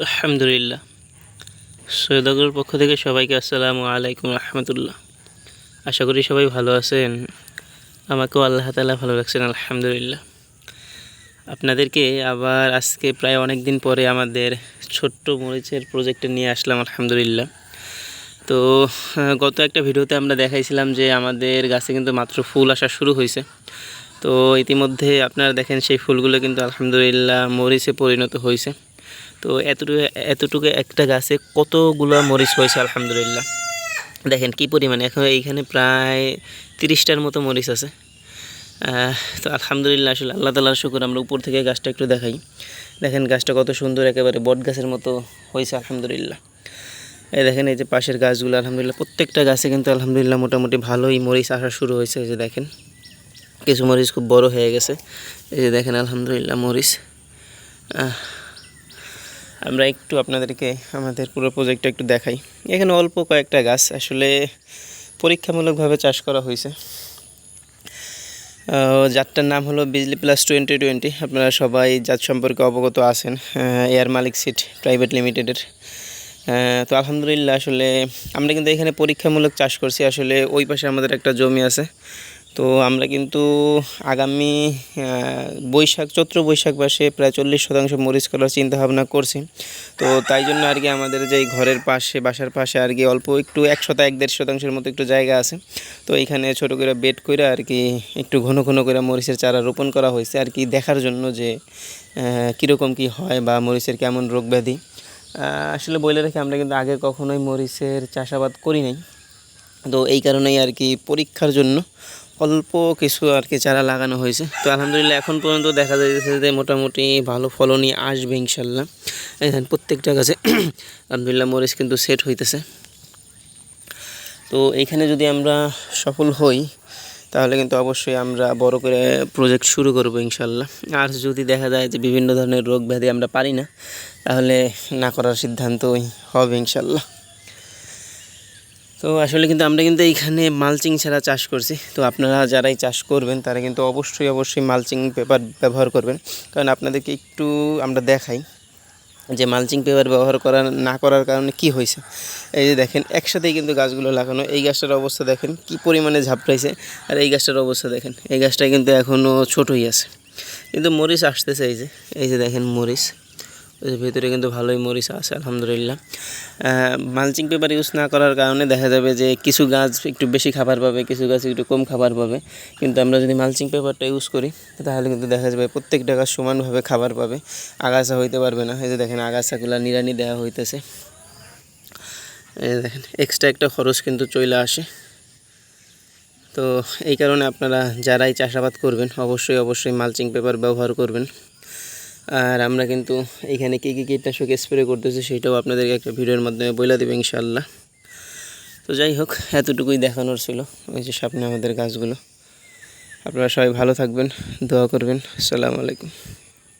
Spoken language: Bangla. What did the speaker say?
আলহামদুলিল্লাহ। সৈয়দগর পক্ষ থেকে সবাইকে আসসালামু আলাইকুম রহমতুল্লাহ। আশা করি সবাই ভালো আছেন। আমাকেও আল্লাহ তালা ভালো রাখছেন, আলহামদুলিল্লাহ। আপনাদেরকে আবার আজকে প্রায় অনেক দিন পরে আমাদের ছোট্ট মরিচের প্রজেক্টে নিয়ে আসলাম, আলহামদুলিল্লাহ। তো গত একটা ভিডিওতে আমরা দেখাইছিলাম যে আমাদের গাছে কিন্তু মাত্র ফুল আসা শুরু হয়েছে তো ইতিমধ্যে আপনারা দেখেন সেই ফুলগুলো কিন্তু আলহামদুলিল্লাহ মরিচে পরিণত হয়েছে তো এতটুকু এতটুকু একটা গাছে কতগুলো মরিচ হয়েছে, আলহামদুলিল্লাহ। দেখেন কি পরিমাণে, এখন এইখানে প্রায় তিরিশটার মতো মরিচ আছে। তো আলহামদুলিল্লাহ আসলে আল্লাহ তালার শুকুর, আমরা উপর থেকে গাছটা একটু দেখাই। দেখেন গাছটা কত সুন্দর, একেবারে বট গাছের মতো হয়েছে, আলহামদুলিল্লাহ। এই দেখেন, এই যে পাশের গাছগুলো, আলহামদুলিল্লাহ, প্রত্যেকটা গাছে কিন্তু আলহামদুলিল্লাহ মোটামুটি ভালোই মরিচ আসা শুরু হয়েছে যে দেখেন। কিছু মরিচ খুব বড় হয়ে গেছে। এই যে দেখেন, আলহামদুলিল্লাহ, মরিচ। আমরা একটু আপনাদেরকে আমাদের পুরো প্রজেক্টটা একটু দেখাই। এখানে অল্প কয়েকটা গাছ আসলে পরীক্ষামূলকভাবে চাষ করা হয়েছে। জাতটার নাম হলো বিজলি প্লাস টোয়েন্টি টোয়েন্টি। আপনারা সবাই জাত সম্পর্কে অবগত আছেন এয়ার মালিক সিট প্রাইভেট লিমিটেডের। তো আলহামদুলিল্লাহ আসলে আমরা কিন্তু এখানে পরীক্ষামূলক চাষ করছি। আসলে ওই পাশে আমাদের একটা জমি আছে। তো আমরা কিন্তু আগামী বৈশাখ, চৈত্র বৈশাখ মাসে প্রায় চল্লিশ শতাংশ মরিচ করার চিন্তা ভাবনা করছি। তো তাই জন্য আর কি আমাদের যে ঘরের পাশে, বাসার পাশে আর কি অল্প একটু এক শতা এক দেড় শতাংশের মতো একটু জায়গা আছে। তো এইখানে ছোটো করে বেড করে আর কি একটু ঘন ঘন করে মরিচের চারা রোপণ করা হয়েছে আর কি দেখার জন্য যে কীরকম কী হয় বা মরিচের কেমন রোগ ব্যাধি আসলে বলে রেখে আমরা কিন্তু আগে কখনোই মরিচের চাষাবাদ করি নাই। তো এই কারণেই আর কি পরীক্ষার জন্য অল্প কিছু আর কি চারা লাগানো হয়েছে। তো আলহামদুলিল্লাহ এখন পর্যন্ত দেখা যাচ্ছে যে মোটামুটি ভালো ফলনই আসবে ইনশাল্লাহ। এখানে প্রত্যেকটা গাছে আলহামদুলিল্লাহ মরিচ কিন্তু সেট হইতেছে। তো এইখানে যদি আমরা সফল হই, তাহলে কিন্তু অবশ্যই আমরা বড় করে প্রজেক্ট শুরু করব ইনশাল্লাহ। আর যদি দেখা যায় যে বিভিন্ন ধরনের রোগ ব্যাধি আমরা পারি না, তাহলে না করার সিদ্ধান্তই হবে ইনশাল্লাহ। তো আসলে কিন্তু আমরা কিন্তু এইখানে মালচিং ছাড়া চাষ করছি। তো আপনারা যারাই চাষ করবেন, তারা কিন্তু অবশ্যই অবশ্যই মালচিং পেপার ব্যবহার করবেন। কারণ আপনাদেরকে একটু আমরা দেখাই যে মালচিং পেপার ব্যবহার করা না করার কারণে কি হয়েছে। এই যে দেখেন, একসাথেই কিন্তু গাছগুলো লাগানো। এই গাছটার অবস্থা দেখেন, কি পরিমাণে ঝাপটাইছে আর এই গাছটার অবস্থা দেখেন, এই গাছটা কিন্তু এখনও ছোটোই আছে। কিন্তু মরিচ আসতেছে, এই যে এই যে দেখেন মরিচ। ভেতরে কিন্তু ভালোই মরিচ আছে, আলহামদুলিল্লাহ। মালচিং পেপার ইউজ না করার কারণে দেখা যাবে যে কিছু গাছ একটু বেশি খাবার পাবে, কিছু গাছ একটু কম খাবার পাবে। কিন্তু আমরা যদি মালচিং পেপারটা ইউজ করি, তাহলে কিন্তু দেখা যাবে প্রত্যেকটা গাছ সমানভাবে খাবার পাবে। আগাছা হইতে পারবে না। এই যে দেখেন, আগাছাগুলো নিড়ানি দেওয়া হইতেছে। এই দেখেন এক্সট্রা একটা খরচ কিন্তু চলে আসে। তো এই কারণে আপনারা যারাই চাষাবাদ করবেন, অবশ্যই অবশ্যই মালচিং পেপার ব্যবহার করবেন। আর আমরা কিন্তু এখানে কী কী কীটনাশক স্প্রে করতেছি সেটাও আপনাদেরকে একটা ভিডিওর মাধ্যমে বলে দেবে ইনশাল্লাহ তো যাই হোক, এতটুকুই দেখানোর ছিল ওই যে সামনে আমাদের গাছগুলো। আপনারা সবাই ভালো থাকবেন, দোয়া করবেন। আসসালামু আলাইকুম।